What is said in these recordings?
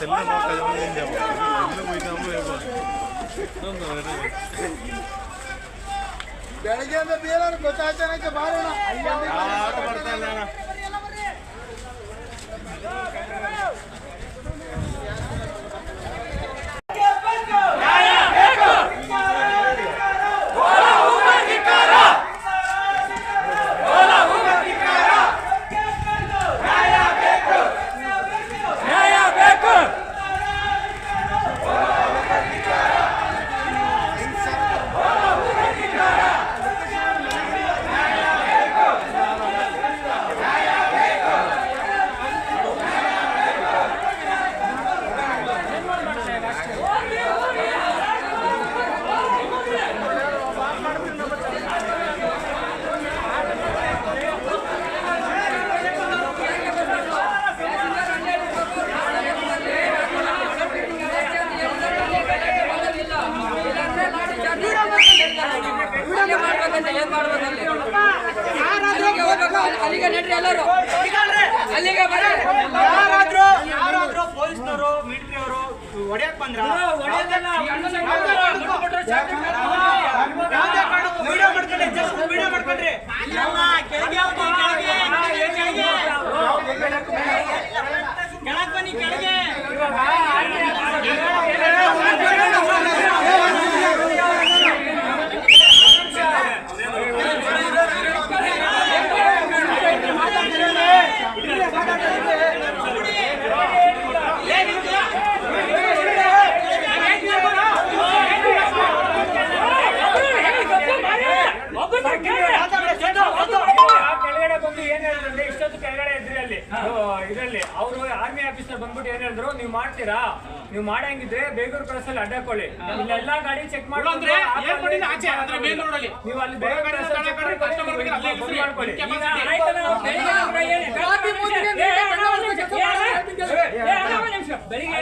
No, no, no! ¡Ah, no, no! ¡Ah, no! No! ¡Ah, no! ¡Ah, no! ¡Ah, no! ¡Ah, no! ಒಡೆಯಕ್ ಬಂದ್ರ video ಮಾಡ್ಕೊಂಡ್ರಿ just video ಮಾಡ್ಕೊಂಡ್ರಿ ಕೆಳಗೆ ಕೆಳಗೆ ಮಾಡ್ತೀರಾ ನೀವು ಮಾಡಂಗಿದ್ರೆ ಬೇಗೂರ್ ಕ್ರಾಸ್ ಅಲ್ಲಿ ಅಡ್ಡಕೊಳ್ಳಿ ಇಲ್ಲೆಲ್ಲಾ ಗಾಡಿ ಚೆಕ್ ಮಾಡಿ ಅಲ್ಲಿ ಬೆಳಿಗ್ಗೆ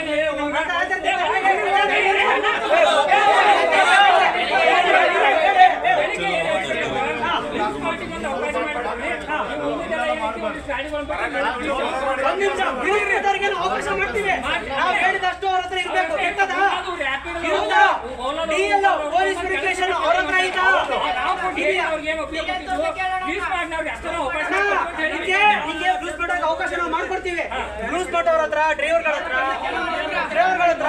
ಅವಕಾಶ ಮಾಡ್ತೀವಿ ನಾವು ಅವ್ರ ಹತ್ರ ಅವಕಾಶ ಮಾಡ್ಕೊಡ್ತೀವಿ ಡ್ರೈವರ್ಗಳ ಹತ್ರ ಡ್ರೈವರ್ಗಳ ಹತ್ರ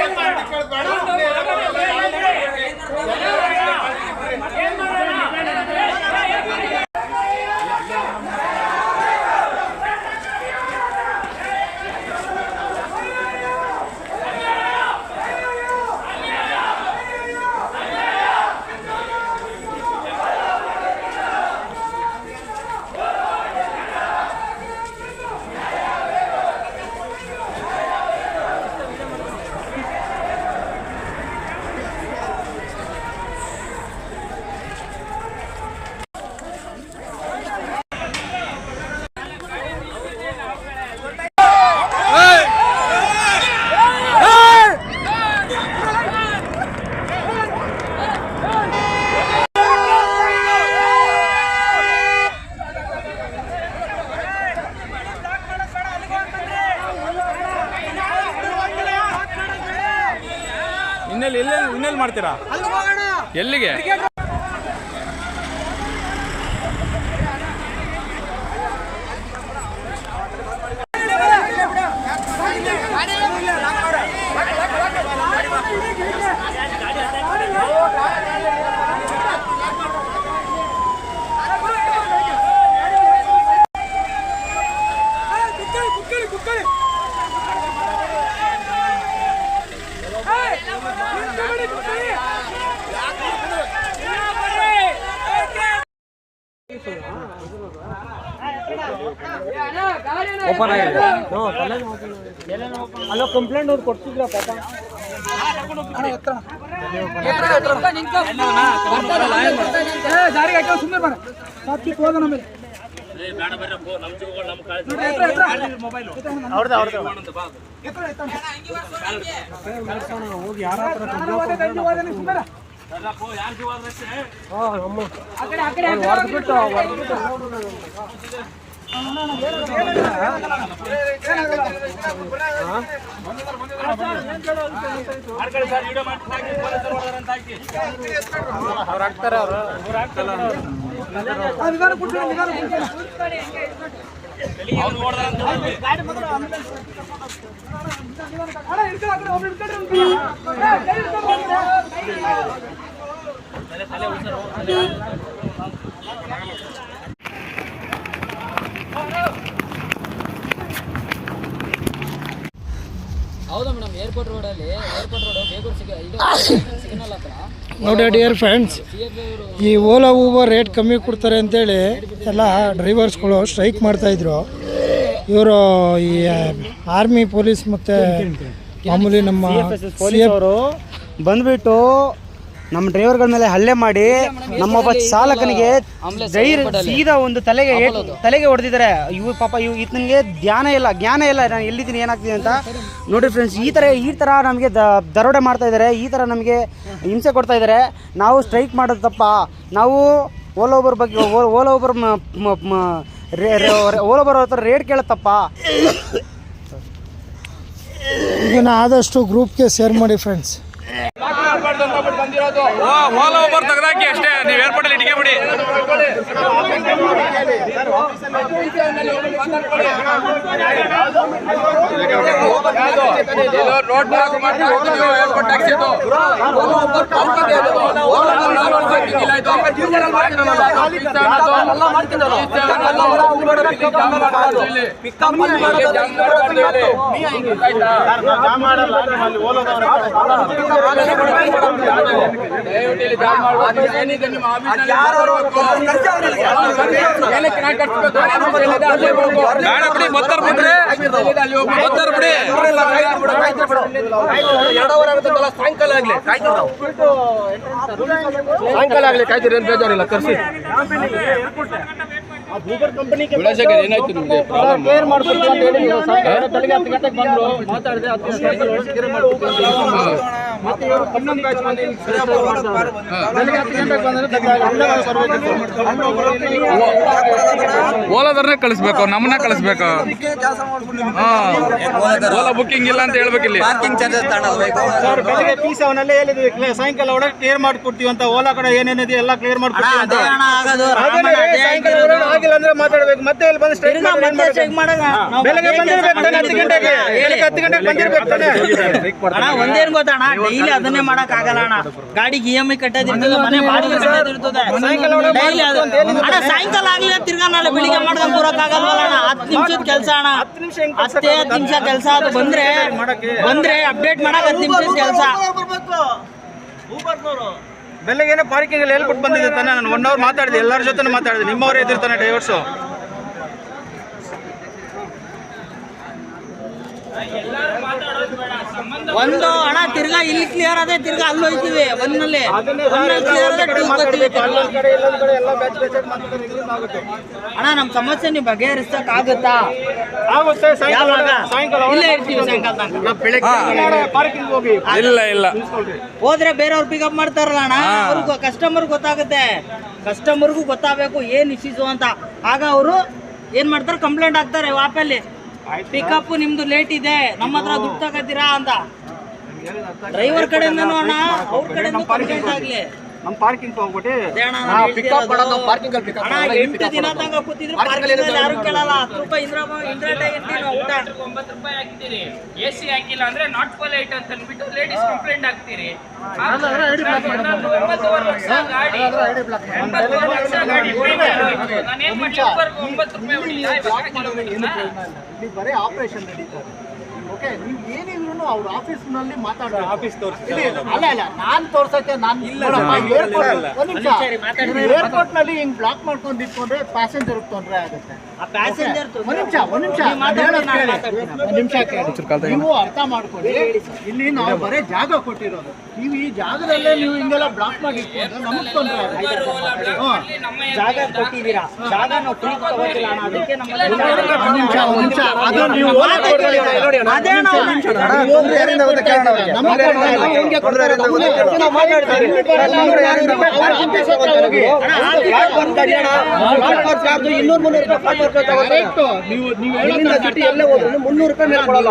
哎，你看，你看。ಮಾಡ್ತೀರಾ? ಎಲ್ಲಿಗೆ? ಅವ್ರು ಕೊಡ್ತಿದ್ರ ಪಾಪ ದಾರಿಗೆ ಹಾಕಿ ಸುಮ್ಮನೆ ಬರ. ಸಾತ್ವಿಕ್ ಹೋದ ನಮಗೆ ಕೂತ್ಕೊಳ್ಳಿ. ಅಣ್ಣ, ಹಿಡ್ಕೊಳ್ಳಿ, ಆ ಕಡೆ ಹಿಡ್ಕೊಳ್ರಿ ಒಂದು ಕೈ. ಏ, ಕೈ ತಲೆ ಬನ್ನಿ. ಹೌದಾ ಮೇಡಮ್ ಏರ್ಪೋರ್ಟ್ ರೋಡಲ್ಲಿ ಏರ್ಪೋರ್ಟ್ ರೋಡ್ ಬೇಗೂರು ಸಿಗ ಇದು ಸಿಗ್ನಲ್ ಹತ್ರ. ನೋಡಿ ಡಿಯರ್ ಫ್ರೆಂಡ್ಸ್ ಈ ಓಲಾ ಊಬರ್ ರೇಟ್ ಕಮ್ಮಿ ಕೊಡ್ತಾರೆ ಅಂತೇಳಿ ಎಲ್ಲ ಡ್ರೈವರ್ಸ್ಗಳು ಸ್ಟ್ರೈಕ್ ಮಾಡ್ತಾಯಿದ್ರು ಇವರು ಈ ಆರ್ಮಿ ಪೊಲೀಸ್ ಮತ್ತು ಮಾಮೂಲಿ ನಮ್ಮ ಸಿ ಎಫ್ ಅವರು ಬಂದ್ಬಿಟ್ಟು ನಮ್ಮ ಡ್ರೈವರ್ಗಳ ಮೇಲೆ ಹಲ್ಲೆ ಮಾಡಿ ನಮ್ಮೊಬ್ಬ ಚಾಲಕನಿಗೆ ಧೈರ್ಯ ಸೀದಾ ಒಂದು ತಲೆಗೆ ಏಟ್- ತಲೆಗೆ ಹೊಡೆದಿದ್ದಾರೆ. ಇವ್ರು ಪಾಪ ಇವ್ ಈತನಿಗೆ ಧ್ಯಾನ ಇಲ್ಲ ಜ್ಞಾನ ಇಲ್ಲ ನಾನು ಎಲ್ಲಿದ್ದೀನಿ ಏನಾಗ್ತೀನಿ ಅಂತ. ನೋಡಿ ಫ್ರೆಂಡ್ಸ್ ಈ ಥರ ಈ ಥರ ನಮಗೆ ದ- ದರೋಡೆ ಮಾಡ್ತಾ ಇದ್ದಾರೆ ಈ ಥರ ನಮಗೆ ಹಿಂಸೆ ಕೊಡ್ತಾ ಇದ್ದಾರೆ. ನಾವು ಸ್ಟ್ರೈಕ್ ಮಾಡೋದು ತಪ್ಪ? ನಾವು ಓಲಾ ಓಬರ್ ಬಗ್ಗೆ ಓಲ್ ಓಲಾ ಓಬರ್ ಓಲಾ ಓಬರ್ ಹತ್ರ ರೇಟ್ ಕೇಳತ್ತಪ್ಪ ಈಗ ಇದನ್ನು ಆದಷ್ಟು ಗ್ರೂಪ್ಗೆ ಶೇರ್ ಮಾಡಿ ಫ್ರೆಂಡ್ಸ್ ಓಲಾ ಒಬ್ಬರು ತೆಗೆದಾಕಿ ಅಷ್ಟೇ ನೀವು ಏರ್ಪಡಲಿ ಇಟ್ಕೆ ಬಿಡಿ ಬೇಡ ಬತ್ತಾರ ಬಿಡಿ ಸಾಯಂಕಾಲ ಆಗ್ಲಿ ಕಾಯ್ತೀರಿ ಬೇಜಾರಿಲ್ಲ ಕರ್ಸಿ. ಗುಣಶೇಖರ್ ಏನಾಯ್ತು ನಿಮ್ಗೆ ಪ್ರಾಬ್ಲಮ್ ಕೇರ್ ಮಾಡ್ಕೊಡ್ತೀವಿ ಅಂತ ಹೇಳಿ ನೀವು ಸಾಯಂಕಾಲ ಬೆಳಗ್ಗೆ ಹತ್ತು ಗಂಟೆಗೆ ಬಂದ್ರು ಮಾತಾಡಿದೆ ಹತ್ತು ಗಂಟೆಗೆ ಕೇರ್ ಮಾಡ್ಕೊಡ್ತೀವಿ ಅಂತ ಹೇಳಿ. ಮತ್ತೆ ಇವರು ಹನ್ನೊಂದು ಬ್ಯಾಚ್ ಮಂದಿ ಮಾಡ್ತಾರೆ. ಬೆಳಗ್ಗೆ ಹತ್ತು ಗಂಟೆಗೆ ಬಂದ್ರೆ ಓಲಾದವ್ರನ್ನೇ ಕಳಿಸ್ಬೇಕು ನಮ್ಮನ್ನ ಕಳಿಸ್ಬೇಕು. ಹಾ. ಓಲಾ ಬುಕ್ಕಿಂಗ್ ಇಲ್ಲ ಅಂತ ಹೇಳ್ಬೇಕು ಇಲ್ಲಿ. ಸರ್ ಬೆಳಗ್ಗೆ ಪಿ ಸಿ ಅವನ್ನೆಲ್ಲ ಹೇಳಿದ್ವಿ ಕ್ಲಿಯರ್ ಸಾಯಂಕಾಲ ಒಳಗೆ ಕ್ಲಿಯರ್ ಮಾಡ್ಕೊಡ್ತೀವಿ ಅಂತ. ಓಲಾ ಕಡೆ ಏನೇನಿದೆ ಎಲ್ಲ ಕ್ಲಿಯರ್ ಮಾಡ್ಕೊಡ್ತೀವಿ ಅಂತ. ಸಾಯಂಕಾಲ ಆಗಿಲ್ಲ ಅಂದ್ರೆ ಮಾತಾಡ್ಬೇಕು. ಮತ್ತೆ ಇಲ್ಲಿ ಬಂದು ಸ್ಟ್ರೈಕ್ ಬೆಳಗ್ಗೆ ಬಂದಿರ್ಬೇಕು ತಾನೆ ಹತ್ತು ಗಂಟೆಗೆ. ಬೆಳಗ್ಗೆ ಹತ್ತು ಗಂಟೆಗೆ ಬಂದಿರ್ಬೇಕು ತಾನೆ. ಅಣ್ಣ ಒಂದೇನ್ ಗೊತ್ತಣ್ಣ ಡೈಲಿ ಅದನ್ನೇ ಮಾಡಕ್ ಆಗಲ್ಲ ಅಣ್ಣ. ಗಾಡಿಗೆ ಇ ಎಂ ಐ ಕಟ್ಟೋದಿರ್ತದೆ ಮನೆ ಬಾಡಿಗೆ ಅಣ್ಣ ಸಾಯಂಕಾಲ ಆಗ್ಲಿ ತಿರ್ಗಾ ನಾಳೆ ಬೆಳಿಗ್ಗೆ ಮಾಡ್ಕೊಂಡು ಬರೋಕ್ ಆಗಲ್ವಲ್ಲ ಅಣ್ಣ? ಹತ್ತು ನಿಮಿಷದ ಕೆಲಸ ಅಣ್ಣ. ಅಷ್ಟೇ ಹತ್ತು ನಿಮಿಷ ಕೆಲಸ ಅದು ಬಂದ್ರೆ ಬಂದ್ರೆ ಅಪ್ಡೇಟ್ ಮಾಡಕ್ ಹತ್ತು ನಿಮಿಷದ ಕೆಲಸ. ಬೆಳಗ್ಗೆನೆ ಪಾರ್ಕಿಂಗ್ ಅಲ್ಲಿ ಹೇಳ್ಬಿಟ್ಟು ಬಂದಿದ್ದೆ ತಾನೆ ನಾನು. ಒನ್ ಅವರ್ ಮಾತಾಡಿದೆ. ಎಲ್ಲರ ಜೊತೆ ಮಾತಾಡಿದೆ. ನಿಮ್ಮವರೇ ಇದ್ದಿರ್ತಾನೆ ಡ್ರೈವರ್ಸು ಒಂದು ಹಣ ತಿರ್ಗಾ ಇಲ್ಲಿ ಕ್ಲಿಯರ್ ಅದೇ ತಿರ್ಗಾ ಅಲ್ಲಿ ಹೋಯ್ತೀವಿ ಒಂದ್ನಲ್ಲಿ. ಅಣ್ಣ ನಮ್ ಸಮಸ್ಯೆ ನೀವು ಬಗೆಹರಿಸಕ್ ಆಗುತ್ತಾ? ಇರ್ತೀವಿ ಸಾಯಂಕಾಲ ಇಲ್ಲ ಇಲ್ಲ. ಹೋದ್ರೆ ಬೇರೆಯವ್ರು ಪಿಕಪ್ ಮಾಡ್ತಾರಲ್ಲ ಅಣ್ಣ? ಅವ್ರಿಗೂ ಕಸ್ಟಮರ್ ಗೊತ್ತಾಗುತ್ತೆ. ಕಸ್ಟಮರ್ಗೂ ಗೊತ್ತಾಗಬೇಕು ಏನ್ ಇಶ್ಯೂಸು ಅಂತ. ಆಗ ಅವರು ಏನ್ ಮಾಡ್ತಾರೆ? ಕಂಪ್ಲೇಂಟ್ ಹಾಕ್ತಾರೆ ವಾಪಲ್ಲಿ. ಪಿಕಪ್ ನಿಮ್ದು ಲೇಟ್ ಇದೆ ನಮ್ಮ ಹತ್ರ ದುಡ್ಡು ತಗೋತೀರಾ ಅಂತ. ಡ್ರೈವರ್ ಕಡೆಯಿಂದನೂ ಅಣ್ಣ ಅವ್ರ ಕಡೆಯಿಂದ ಕಂಪ್ಲೇಂಟ್ ಆಗ್ಲಿ. ನಮ್ಮ ಪಾರ್ಕಿಂಗ್ ಹೋಗ್ಬಿಟ್ಟು ಅದೇ ಅಣ್ಣ ನಾನು ಹೇಳ್ತಿರೋದು. ಅಣ್ಣ ಎಂಟು ದಿನ ತನಕ ಕೂತಿದ್ರು ಪಾರ್ಕಿಂಗ್ ಅಲ್ಲಿ ಯಾರು ಕೇಳಲ್ಲ ಹತ್ತು ರೂಪಾಯಿ ಇಂದ್ರ ಇಂದ್ರ ಟೈಮ್ ಊಟ. ಒಂಬತ್ತು ರೂಪಾಯಿ ಹಾಕ್ತೀರಿ ಎ ಸಿ ಹಾಕಿಲ್ಲ ಅಂದ್ರೆ ನಾಟ್ ಪೊಲೈಟ್ ಅಂತ ಅಂದ್ಬಿಟ್ಟು ಲೇಡೀಸ್ ಕಂಪ್ಲೇಂಟ್ ಹಾಕ್ತೀರಿ. ಬರೀ ಆಪರೇಷನ್ ನಡೀತಾರೆ ಓಕೆ ನೀವು ಅವ್ರ ಆಫೀಸ್ನಲ್ಲಿ ಆಫೀಸ್ ತೋರಿಸಿ ಅಲ್ಲ ಅಲ್ಲ ನಾನ್ ತೋರ್ಸಕ್ಕೆ ನಾನು ಏರ್ಪೋರ್ಟ್ನಲ್ಲಿ ಹಿಂಗ್ ಬ್ಲಾಕ್ ಮಾಡ್ಕೊಂಡು ಇಟ್ಕೊಂಡ್ರೆ ಪ್ಯಾಸೆಂಜರ್ ತೊಂದರೆ ಆಗುತ್ತೆ. ಆ ಪ್ಯಾಸೆಂಜರ್ ಒಂದ್ ನಿಮಿಷ ಒಂದ್ ನಿಮಿಷ. ಮಾತಾಡಿ, ನಾನು ಮಾತಾಡ್ತೀನಿ. ಒಂದ್ ನಿಮಿಷ ಕೇಳಿ. ನೀವು ಅರ್ಥ ಮಾಡ್ಕೊಳ್ಳಿ. ಇಲ್ಲಿ ನಾವು ಬರೇ ಜಾಗ ಕೊಟ್ಟಿರೋದು. ನೀವು ಈ ಜಾಗದಲ್ಲೇ ನೀವು ಹಿಂಗೆಲ್ಲ ಬ್ಲಾಕ್ ಮಾಡಿ ಇಟ್ಕೊಂಡ್ರೆ ನಮಗ್ ತೊಂದರೆ ಆಗುತ್ತೆ. ಜಾಗ ಕೊಟ್ಟಿದ್ದೀರಾ? ಜಾಗ ನಾವು ಅದೇ ಅದಕ್ಕೆ ನಮ್ಮ ಒಂದ್ ನಿಮಿಷ ಒಂದ್ ನಿಮಿಷ. ಅದು ನೀವು. ಅದೇ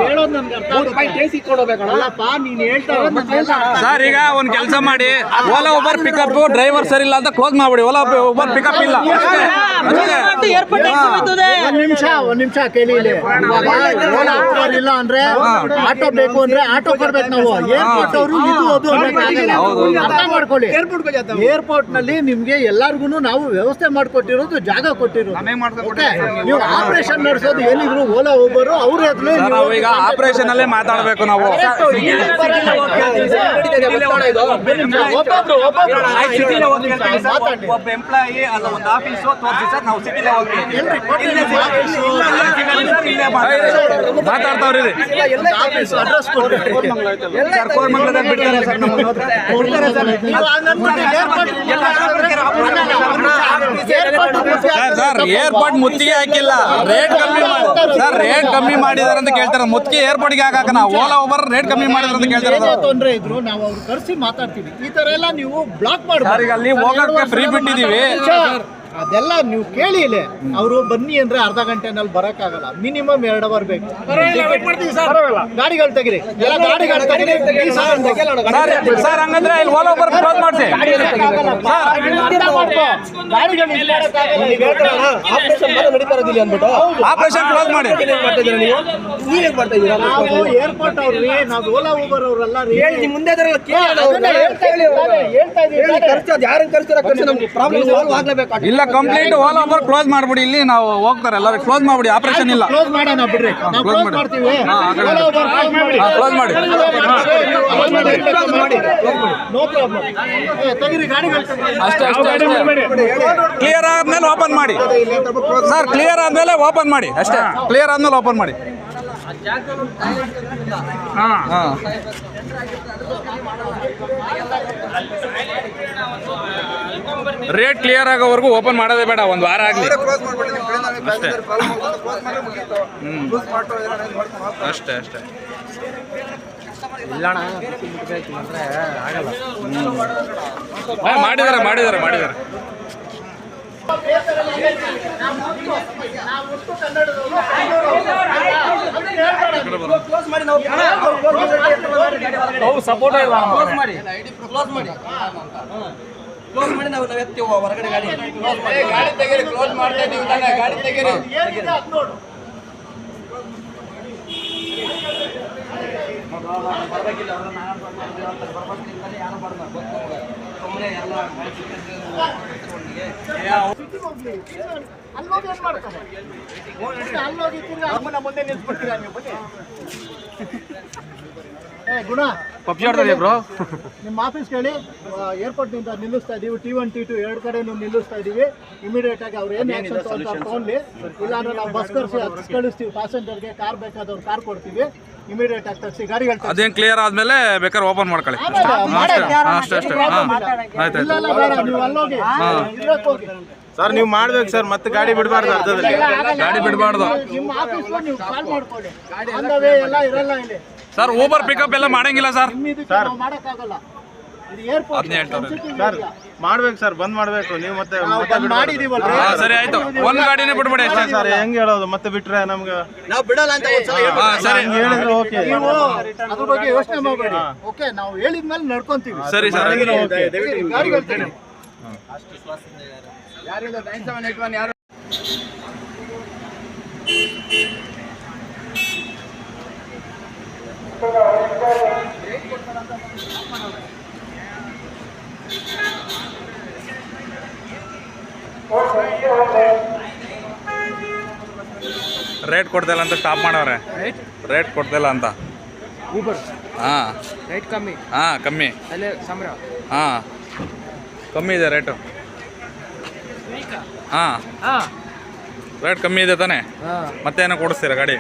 ಹೇಳೋದು ನೀನ್ ಹೇಳ್ತಾ ಸರ್ ಈಗ ಒಂದ್ ಕೆಲಸ ಮಾಡಿ ಓಲಾ ಉಬರ್ ಪಿಕಪ್ ಡ್ರೈವರ್ ಸರಿ ಇಲ್ಲ ಅಂತ ಕ್ಲೋಸ್ ಮಾಡ್ಬಿಡಿ ಓಲಾ ಉಬರ್ ಪಿಕಪ್ ಇಲ್ಲ ಒಂದ್ ನಿಮಿಷ ಒಂದ್ ನಿಮಿಷ ಕೇಳಿ ಇಲ್ಲಿ ಓಲಾ ಉಬರ್ ಇಲ್ಲ ಅಂದ್ರೆ ಆಟೋ ಬೇಕು ಅಂದ್ರೆ ಆಟೋ ಬರ್ಬೇಕು ನಾವು. ಏರ್ಪೋರ್ಟ್ ಅವರು ಇದು ಅದು. ಅರ್ಥ ಮಾಡ್ಕೊಳ್ಳಿ. ಏರ್ಪೋರ್ಟ್ನಲ್ಲಿ ನಿಮ್ಗೆ ಎಲ್ಲಾರ್ಗು ನಾವು ವ್ಯವಸ್ಥೆ ಮಾಡ್ಕೊಟ್ಟಿರೋದು ಜಾಗ ಕೊಟ್ಟಿರೋದು? ನೀವು ಆಪರೇಷನ್ ನಡೆಸೋದು ಏನಿದ್ರು ಓಲಾ ಹೋಗೋರು ಅವ್ರ ಹತ್ರ ಈಗ ಆಪರೇಷನ್ ಅಲ್ಲೇ ಮಾತಾಡ್ಬೇಕು ನಾವು. ಒಬ್ಬ ಎಂಪ್ಲಾಯಿ ಅಲ್ಲ ಒಂದು ಆಫೀಸು ತೋರಿಸಿ ಸರ್ ನಾವು ಸಿಟಿಲೇ ಹೋಗ್ತೀವಿ. ಎಲ್ರಿ ಕೊಟ್ಟಿಲ್ಲ ಮಾತಾಡ್ತಾವ್ರಿ ಸರ್ ಏರ್ಪೋರ್ಟ್ ಮುತ್ತಿಗೆ ಹಾಕಿಲ್ಲ. ರೇಟ್ ಕಮ್ಮಿ ಮಾಡಿ. ಸರ್ ರೇಟ್ ಕಮ್ಮಿ ಮಾಡಿದಾರೆ ಅಂತ ಕೇಳ್ತಾರೆ. ಮುತ್ತಿಗೆ ಏರ್ಪೋರ್ಟ್ಗೆ ಹಾಕಾಕ ನಾವು. ಓಲಾ ಓಬರ್ ರೇಟ್ ಕಮ್ಮಿ ಮಾಡಿದಾರೆ ಅಂತ ಕೇಳ್ತಾರೆ ತೊಂದ್ರೆ ಇದ್ರು ನಾವು ಅವ್ರು ಕರ್ಸಿ ಮಾತಾಡ್ತೀವಿ. ಈ ತರ ಎಲ್ಲ ನೀವು ಬ್ಲಾಕ್ ಸರ್, ಈಗ ಅಲ್ಲಿ ಹೋಗಕ್ಕೆ ಫ್ರೀ ಬಿಟ್ಟಿದೀವಿ. ಅದೆಲ್ಲ ನೀವು ಕೇಳಿ ಇಲ್ಲಿ. ಅವರು ಬನ್ನಿ ಅಂದ್ರೆ ಅರ್ಧ ಗಂಟೆನಲ್ಲಿ ಆಗಲ್ಲ ಮಿನಿಮಮ್ ಎರಡ್ ಅವರ್ ಬೇಕು. ಗಾಡಿಗಳು ತೆಗಿರಿ. ಎಲ್ಲ ಗಾಡಿಗಳು ತೆಗಿರಿ. ಸರ್ ಸರ್ ಹಂಗಂದ್ರೆ ಇಲ್ಲಿ ಓಲಾ ಕ್ಲೋಸ್ ಮಾಡಿಸಿ ಆಪರೇಷನ್ ಕ್ಲೋಸ್ ಮಾಡಿ. ನಾವು? ಏರ್ಪೋರ್ಟ್ ಅವ್ರಿ ನಾವು ಓಲಾ ಊಬರ್ ಅವರಲ್ಲ ರೀ. ಮುಂದೆ ಹೇಳ್ತಾ ಇದ್ದೀವಿ, ಹೇಳ್ತಾ ಇದ್ದೀವಿ. ಇಲ್ಲ ಕಂಪ್ಲೀಟ್ ಓಲಾ ಓವರ್ ಕ್ಲೋಸ್ ಮಾಡ್ಬಿಡಿ. ಇಲ್ಲಿ ನಾವು ಹೋಗ್ತಾರೆ ಎಲ್ಲರೂ. ಕ್ಲೋಸ್ ಮಾಡ್ಬಿಡಿ. ಆಪರೇಷನ್ ಇಲ್ಲ. ಕ್ಲೋಸ್ ಮಾಡೋಣ ಬಿಡ್ರಿ. ನಾವು ಕ್ಲೋಸ್ ಮಾಡಿ. ಮಾಡ್ತೀವಿ. ಹಾ, ಮಾಡಿ. ಹಾ. ನೋ ಪ್ರಾಬ್ಲಮ್ ತೆಗಿರಿ ಗಾಡಿಗಳು ಅಷ್ಟೇ ಕ್ಲಿಯರ್ ಆದ್ಮೇಲೆ ಓಪನ್ ಮಾಡಿ. ಸರ್ ಕ್ಲಿಯರ್ ಆದ್ಮೇಲೆ ಓಪನ್ ಮಾಡಿ. ಅಷ್ಟೇ. ಕ್ಲಿಯರ್ ಆದ್ಮೇಲೆ ಓಪನ್ ಮಾಡಿ. ಹಾ. ರೇಟ್ ಕ್ಲಿಯರ್ ಆಗೋವರೆಗೂ ಓಪನ್ ಮಾಡೋದೇ ಬೇಡ ಒಂದು ವಾರ ಆಗಲಿ. ಅಷ್ಟೇ. ಅಷ್ಟೇ ಅಷ್ಟೇ. ಅಷ್ಟೇ ಹಾ, ಮಾಡಿದ್ದಾರೆ ಮಾಡಿದ್ದಾರೆ ಮಾಡಿದ್ದಾರೆ ಕ್ಲೋಸ್ ಮಾಡಿ ನಾವು ನಾವು ಎತ್ತೀವಿ ಹೊರಗಡೆ ಗಾಡಿ. ಏನಿದೆ ಅದ್ ನೋಡು ಅಲ್ಲೋಗಿ ಏನು ಮಾಡ್ತಾರೆ ಅಲ್ಲೋಗಿ ಅಮ್ಮನ ಮುಂದೆ ನಿಲ್ಸ್ಬಿಡ್ತೀರಾ ನೀವು? ಬನ್ನಿ. ಗುಣ. ಪಬ್ಜಿ ಆಡ್ತಾರೆ ಬ್ರೋ. ನಿಮ್ಮ ಆಫೀಸ್ ಹೇಳಿ ಏರ್ಪೋರ್ಟ್ನಿಂದ ನಿಲ್ಲಿಸ್ತಾ ಇದೀವಿ. ಟಿ ಒನ್ ಟಿ ಟು ಎರಡು ಕಡೆನೂ ನಿಲ್ಲಿಸ್ತಾ ಇದೀವಿ. ಇಮಿಡಿಯೇಟ್ ಆಗಿ ಅವ್ರು ಏನು ಆಕ್ಷನ್ ತಗೊಂತಾರೆ ತಗೊಂಡ್ಲಿ. ಇಲ್ಲಾಂದ್ರೆ ನಾವು ಬಸ್ ಕರ್ಸಿ ಹತ್ಸ್ ಕಳಿಸ್ತೀವಿ. ಪ್ಯಾಸೆಂಜರ್ಗೆ ಕಾರ್ ಬೇಕಾದವ್ರು ಕಾರ್ ಕೊಡ್ತೀವಿ. ಇಮಿಡಿಯೇಟ್ ಆಗಿ ತಗ್ಸಿ ಗಾಡಿಗಳು ಅದೇನು ಅದೇನ್ ಕ್ಲಿಯರ್ ಆದ್ಮೇಲೆ ಬೇಕಾದ್ರೆ ಓಪನ್ ಮಾಡ್ಕೊಳ್ಳಿ. ಅಷ್ಟೇ ಅಷ್ಟೇ ಅಷ್ಟೇ. ಹಾ ಆಯ್ತು ಇಲ್ಲ ಇಲ್ಲ ನೀವು ಅಲ್ಲೋಗಿ. ಹೋಗಿ. ಸರ್ ನೀವು ಮಾಡ್ಬೇಕು ಸರ್ ಮತ್ತೆ ಗಾಡಿ ಬಿಡಬಾರ್ದು ಅರ್ಧದಲ್ಲಿ. ಗಾಡಿ ಬಿಡಬಾರ್ದು. ನಿಮ್ಮ ಆಫೀಸ್ ನೀವು ಕಾಲ್ ಮಾಡ್ಕೊಳ್ಳಿ. ಆನ್ ದ ಇರಲ್ಲ ಇಲ್ಲಿ. ಸರ್ ಊಬರ್ ಪಿಕಪ್ ಎಲ್ಲ ಮಾಡಂಗಿಲ್ಲ ಸರ್. ಸರ್. ಸರ್ ಮಾಡ್ಬೇಕು ಸರ್ ಬಂದ್ ಮಾಡ್ಬೇಕು. ನೀವು ಮತ್ತೆ ಸರಿ ಆಯ್ತು. ಒಂದ್ ಗಾಡಿನೇ ಬಿಡ್ಬೇಡಿ ಅಷ್ಟೇ ಸರ್ ಹೆಂಗ್ ಹೇಳೋದು? ಮತ್ತೆ ಬಿಟ್ರೆ ನಮ್ಗೆ ನಾವು ಬಿಡಲ್ಲ ಅಂತ ಸರಿ. ಹಂಗ್ ಹೇಳಿದ್ರೆ ಓಕೆ. ನೀವು ಅದ್ರ ಬಗ್ಗೆ ಯೋಚನೆ ಮಾಡಬೇಡಿ. ಓಕೆ ನಾವು ಹೇಳಿದ್ಮೇಲೆ ನಡ್ಕೊಂತೀವಿ. ಸರಿ ಸರ್. ಗಾಡಿ ಹೇಳ್ತೀನಿ ರೇಟ್ ಕೊಡ್ತಿಲ್ಲ ಅಂತ ಸ್ಟಾಪ್ ಮಾಡವ್ರೆ. ರೇಟ್ ಕೊಡ್ತಿಲ್ಲ ಅಂತ. ಹಾ. ರೇಟ್ ಕಮ್ಮಿ. ಹಾ ಕಮ್ಮಿ. ಅಲ್ಲೇ ಸಂಬಳ ಹಾ. ಕಮ್ಮಿ ಇದೆ ರೇಟು ಹಾಂ. ಹಾಂ. ರೇಟ್ ಕಮ್ಮಿ ಇದೆ ತಾನೆ? ಮತ್ತೇನೋ ಕೊಡಿಸ್ತೀರಾ ಗಾಡಿ?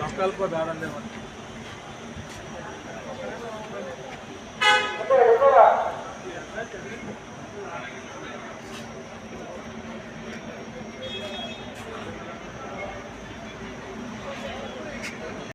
ಸಂಕಲ್ಪ